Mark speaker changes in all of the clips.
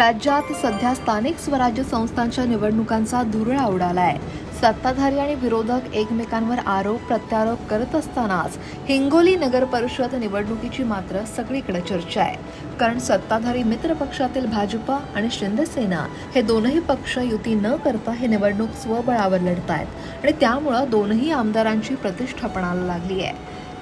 Speaker 1: राज्यात सध्या स्थानिक स्वराज्य संस्थांच्या निवडणुकांचा धुरळा उडालाय. सत्ताधारी आणि विरोधक एकमेकांवर आरोप प्रत्यारोप करत असतानाच हिंगोली नगर परिषद निवडणुकीची मात्र सगळीकडे चर्चा आहे. कारण सत्ताधारी मित्र पक्षातील भाजपा आणि शिंदेसेना हे दोनही पक्ष युती न करता ही निवडणूक स्वबळावर लढत आहेत आणि त्यामुळं दोनही आमदारांची प्रतिष्ठा पणाला लागली आहे.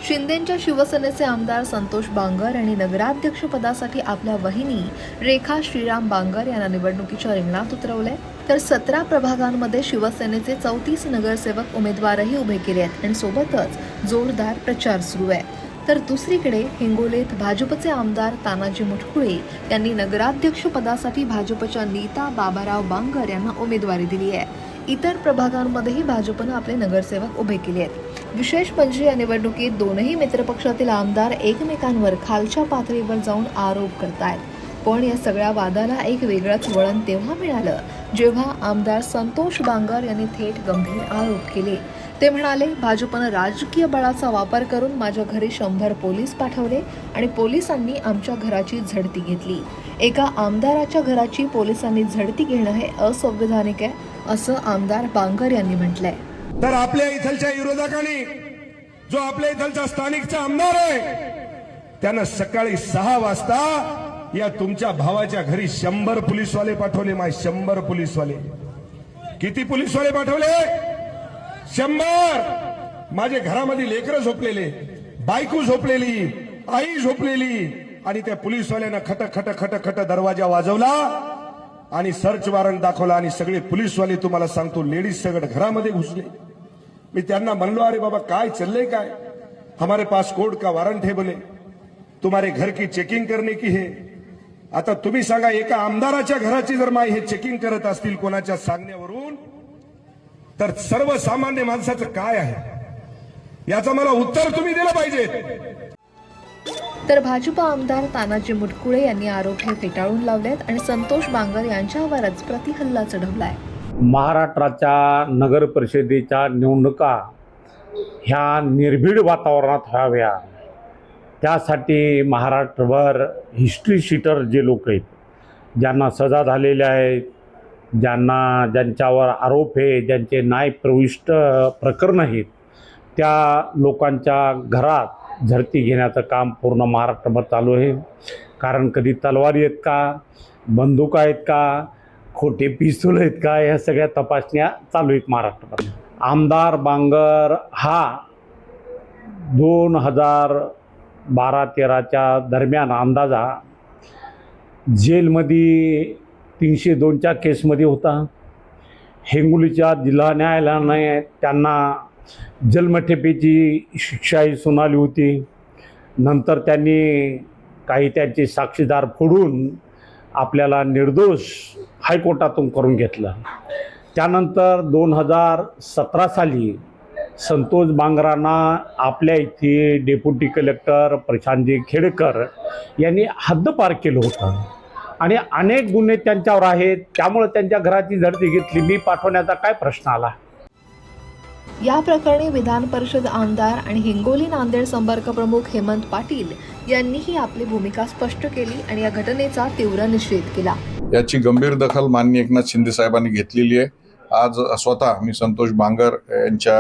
Speaker 1: शिंदेंच्या शिवसेनेचे आमदार संतोष बांगर यांनी नगराध्यक्षपदासाठी आपल्या वहिनी रेखा श्रीराम बांगर यांना निवडणुकीच्या रिंगणात उतरवले. तर सतरा प्रभागांमध्ये शिवसेनेचे चौतीस नगरसेवक उमेदवारही उभे केले आहेत आणि सोबतच जोरदार प्रचार सुरू आहे. तर दुसरीकडे हिंगोलीत भाजपचे आमदार तानाजी मुटकुळे यांनी नगराध्यक्षपदासाठी भाजपच्या नीता बाबाराव बांगर यांना उमेदवारी दिली आहे. इतर प्रभागांमध्येही भाजपनं आपले नगरसेवक उभे केले आहेत. विशेष म्हणजे या निवडणुकीत दोनही मित्रपक्षातील आमदार एकमेकांवर खालच्या पातळीवर जाऊन आरोप करतायत. पण या सगळ्या वादाला एक वेगळंच वळण तेव्हा मिळालं जेव्हा आमदार संतोष बांगर यांनी थेट गंभीर आरोप केले. ते म्हणाले भाजपनं राजकीय बळाचा वापर करून माझ्या घरी शंभर पोलीस पाठवले आणि पोलिसांनी आमच्या घराची झडती घेतली. एका आमदाराच्या घराची पोलिसांनी झडती घेणं हे असंवैधानिक आहे असं आमदार बांगर यांनी म्हटलंय.
Speaker 2: तर आपल्या इथलच्या विरोधकांनी जो आपल्या इथलचा स्थानिकचा आमदार आहे त्यानं सकाळी सहा वाजता या तुमच्या भावाच्या घरी शंभर पोलीसवाले पाठवले माय शंभर पोलीसवाले. किती पोलीसवाले पाठवले? शंभर! माझे घरामध्ये लेकरं झोपलेले बायको झोपलेली आई झोपलेली आणि त्या पोलीसवाल्यानं खट खट खट खट दरवाजा वाजवला आणि सर्च वॉरंट दाखवला आणि सगळे पोलीसवाले तुम्हाला सांगतो लेडीज सगळं घरामध्ये घुसले. मी त्यांना म्हणलो अरे बाबा काय चाललंय काय? हमारे पास कोर्ट का वारंट है बोले? तुम्हारे घर की चेकिंग करने की है? आता तुम्ही सांगा एका आमदाराच्या घराची जर माय हे चेकिंग करत असतील कोणाच्या सांगण्यावरून तर सर्वसामान्य माणसाचं काय आहे? याचं मला उत्तर तुम्ही दिलं पाहिजे.
Speaker 1: तर भाजपा आमदार तानाजी मुटकुळे यांनी आरोप हे फेटाळून लावलेत आणि संतोष बांगर यांच्यावरच प्रतिहल्ला चढवलाय.
Speaker 3: महाराष्ट्राच्या नगर परिषदेच्या निवडणुका ह्या निर्भीड वातावरणात व्हाव्या. त्यासाठी महाराष्ट्रभर हिस्ट्री शीटर जे लोक आहेत ज्यांना सजा झालेल्या आहेत ज्यांना ज्यांच्यावर आरोप आहे ज्यांचे न्याय प्रविष्ट प्रकरण आहेत त्या लोकांच्या घरात झडती घेण्याचं काम पूर्ण महाराष्ट्रभर चालू आहे. कारण कधी तलवारी आहेत का? बंदूक आहेत का? खोटे पिस्तूल आहेत का? ह्या सगळ्या तपासण्या चालू आहेत महाराष्ट्रात. आमदार बांगर हा दोन हजार बारा तेराच्या दरम्यान अंदाजा जेलमध्ये तीनशे दोनच्या केसमध्ये होता. हेंगुलीच्या जिल्हा न्यायालयाने त्यांना जन्मठेपेची शिक्षाही सुनावली होती. नंतर त्यांनी काही त्यांचे साक्षीदार फोडून आपल्याला निर्दोष हायकोर्टातून करून घेतलं. त्यानंतर दोन हजार सतरा साली संतोष बांगरांना आपल्या इथे डेप्युटी कलेक्टर प्रशांतजी खेडेकर यांनी हद्दपार केलं होतं. आणि अनेक गुन्हे त्यांच्यावर आहेत. त्यामुळे त्यांच्या घराची झडती घेतली. मी पाठवण्याचा काय प्रश्न आला?
Speaker 1: या प्रकरणी विधान परिषद आमदार आणि हिंगोली नांदेड संपर्क प्रमुख हेमंत पाटील यांनीही आपली भूमिका स्पष्ट केली आणि या घटनेचा तीव्र निषेध केला.
Speaker 4: याची गंभीर दखल माननीय एकनाथ शिंदे साहेबांनी घेतलेली आहे. आज स्वतः मी संतोष बांगर यांच्या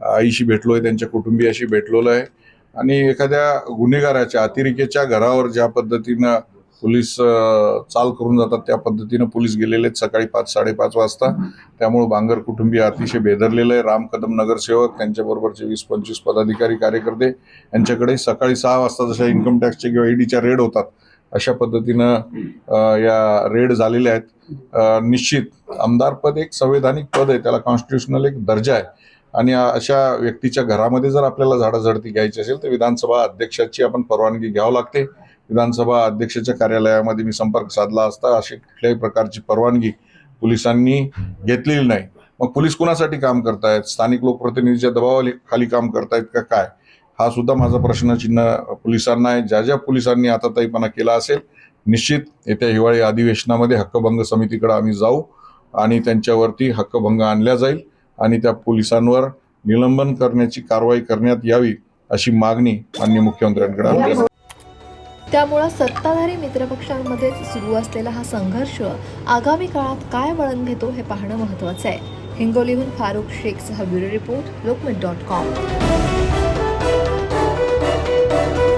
Speaker 4: आईशी भेटलो आहे त्यांच्या कुटुंबियाशी भेटलेलो आहे. आणि एखाद्या गुन्हेगाराच्या अतिरेकेच्या घरावर ज्या पद्धतीनं पोलीस चाल करून जातात त्या पद्धतीनं पोलीस गेलेले आहेत सकाळी पाच साडेपाच वाजता. त्यामुळे बांगर कुटुंबीय अतिशय बेदरलेलं आहे. राम कदम नगरसेवक त्यांच्याबरोबरचे वीस पंचवीस पदाधिकारी कार्यकर्ते यांच्याकडे सकाळी सहा वाजता जशा इन्कम टॅक्सचे किंवा ईडीच्या रेड होतात अशा पद्धतीनं या रेड झालेल्या आहेत. निश्चित आमदारपद एक संवैधानिक पद आहे. त्याला कॉन्स्टिट्युशनल एक दर्जा आहे. आणि अशा व्यक्तीच्या घरामध्ये जर आपल्याला झाडाझडती घ्यायची असेल तर विधानसभा अध्यक्षाची आपण परवानगी घ्यावं लागते. विधानसभा अध्यक्षाच्या कार्यालयामध्ये मी संपर्क साधला असता अशी कुठल्याही प्रकारची परवानगी पोलिसांनी घेतलेली नाही. मग पोलीस कुणासाठी काम करतायत? स्थानिक लोकप्रतिनिधीच्या दबावाखाली खाली काम करतायत का काय? हा सुद्धा माझा प्रश्नचिन्ह पोलिसांना आहे. ज्या ज्या पोलिसांनी आता आताताईपणा केला असेल निश्चित येत्या हिवाळी अधिवेशनामध्ये हक्कभंग समितीकडे आम्ही जाऊ आणि त्यांच्यावरती हक्कभंग आणल्या जाईल आणि त्या पोलिसांवर निलंबन करण्याची कारवाई करण्यात यावी अशी मागणी माननीय मुख्यमंत्र्यांकडे आली
Speaker 1: त्यामुळं सत्ताधारी मित्रपक्षांमध्ये सुरू असलेला हा संघर्ष आगामी काळात काय वळण घेतो हे पाहणं महत्त्वाचं आहे. हिंगोलीहून Farukh शेखसह bureau report Lokmat dot com. thank you